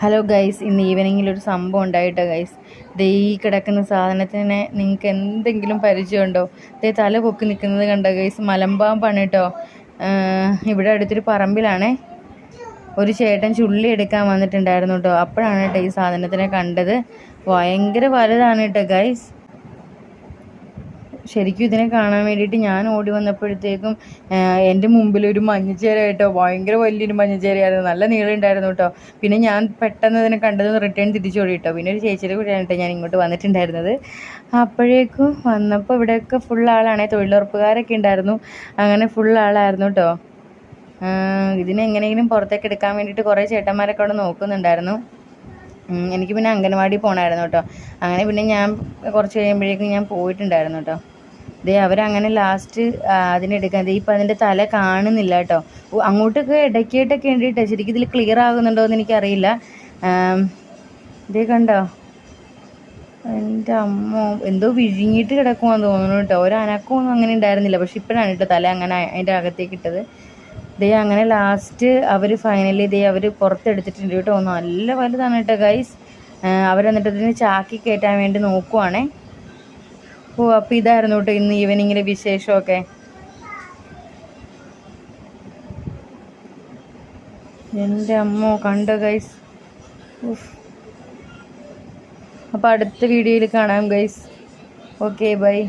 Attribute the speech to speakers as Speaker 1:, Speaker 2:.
Speaker 1: Hello guys ഇന്ന് ഈവനിങ്ങിൽ ഒരു സംഭവം ഉണ്ടായിട്ടോ ഗൈസ് ദേ ഈ കിടക്കുന്ന സാധനത്തിനെ നിങ്ങൾക്ക് എന്തെങ്കിലും പരിചയമുണ്ടോ? ദേ തല പൊക്കി നിൽക്കുന്നത് കണ്ടോ ഗൈസ് മലമ്പാമ്പാണ് കേട്ടോ ഇവിടെ അടുത്തൊരു പറമ്പിലാണേ. ഒരു ചേട്ടൻ ചുള്ളി എടുക്കാൻ വന്നിട്ടുണ്ടായിരുന്നു കേട്ടോ അപ്പോഴാണ് കേട്ടോ ഈ സാധനത്തിനെ കണ്ടത്. ഭയങ്കര വലുതാണ് കേട്ടോ ഗൈസ് ശരിക്കും ഇതിനെ കാണാൻ വേണ്ടിയിട്ട് ഞാൻ ഓടി വന്നപ്പോഴത്തേക്കും എന്റെ മുമ്പിൽ ഒരു മഞ്ഞച്ചേര കേട്ടോ ഭയങ്കര വലിയൊരു മഞ്ഞച്ചേരയായിരുന്നു നല്ല നീളം ഉണ്ടായിരുന്നു കേട്ടോ പിന്നെ ഞാൻ പെട്ടെന്ന് ഇതിനെ കണ്ടത് റിട്ടേൺ തിരിച്ചോടി കേട്ടോ പിന്നെ ഒരു ചേച്ചിയുടെ കൂടെയാണ് ഞാൻ ഇങ്ങോട്ട് വന്നിട്ടുണ്ടായിരുന്നത്. അപ്പോഴേക്കും വന്നപ്പോൾ ഇവിടെയൊക്കെ ഫുൾ ആളാണേ. തൊഴിലുറപ്പുകാരൊക്കെ ഉണ്ടായിരുന്നു. അങ്ങനെ ഫുൾ ആളായിരുന്നു കേട്ടോ ഇതിനെങ്ങനെയെങ്കിലും പുറത്തേക്ക് എടുക്കാൻ വേണ്ടിയിട്ട് കുറേ ചേട്ടന്മാരൊക്കെ അവിടെ നോക്കുന്നുണ്ടായിരുന്നു. എനിക്ക് പിന്നെ അംഗനവാടി പോകണമായിരുന്നു കേട്ടോ അങ്ങനെ പിന്നെ ഞാൻ കുറച്ച് കഴിയുമ്പോഴേക്കും ഞാൻ പോയിട്ടുണ്ടായിരുന്നു കേട്ടോ ദേ അവരങ്ങനെ ലാസ്റ്റ് അതിനെടുക്കാൻ. ഇപ്പം അതിന്റെ തല കാണുന്നില്ല കേട്ടോ. അങ്ങോട്ടൊക്കെ ഇടയ്ക്കായിട്ടൊക്കെ ഉണ്ട് ശരിക്കും ഇതിൽ ക്ലിയർ ആകുന്നുണ്ടോ എന്ന് എനിക്കറിയില്ല. ഇതേ കണ്ടോ? എന്റെ അമ്മ എന്തോ വിഴുങ്ങിയിട്ട് കിടക്കുവാന്ന് തോന്നുന്നു കേട്ടോ. ഒരു അനക്കമൊന്നും അങ്ങനെ ഉണ്ടായിരുന്നില്ല. പക്ഷെ ഇപ്പോഴാണ് കേട്ടോ തല അങ്ങനെ അതിന്റെ അകത്തേക്ക് ഇട്ടത്. ദേ അങ്ങനെ ലാസ്റ്റ് അവർ ഫൈനലി ദേ അവർ പുറത്തെടുത്തിട്ടുണ്ട് കേട്ടോ. നല്ല വലുതാണ് കേട്ടോ ഗൈസ് അവരെന്നിട്ട് ഇതിന് ചാക്കി കയറ്റാൻ വേണ്ടി നോക്കുവാണേ. ഓ അപ്പോൾ ഇതായിരുന്നു കേട്ടോ ഇന്ന് ഈവനിങ്ങിലെ വിശേഷമൊക്കെ. എന്റെ അമ്മോ കണ്ടോ ഗൈസ് അപ്പോൾ അടുത്ത വീഡിയോയിൽ കാണാം ഗൈസ് ഓക്കെ ബൈ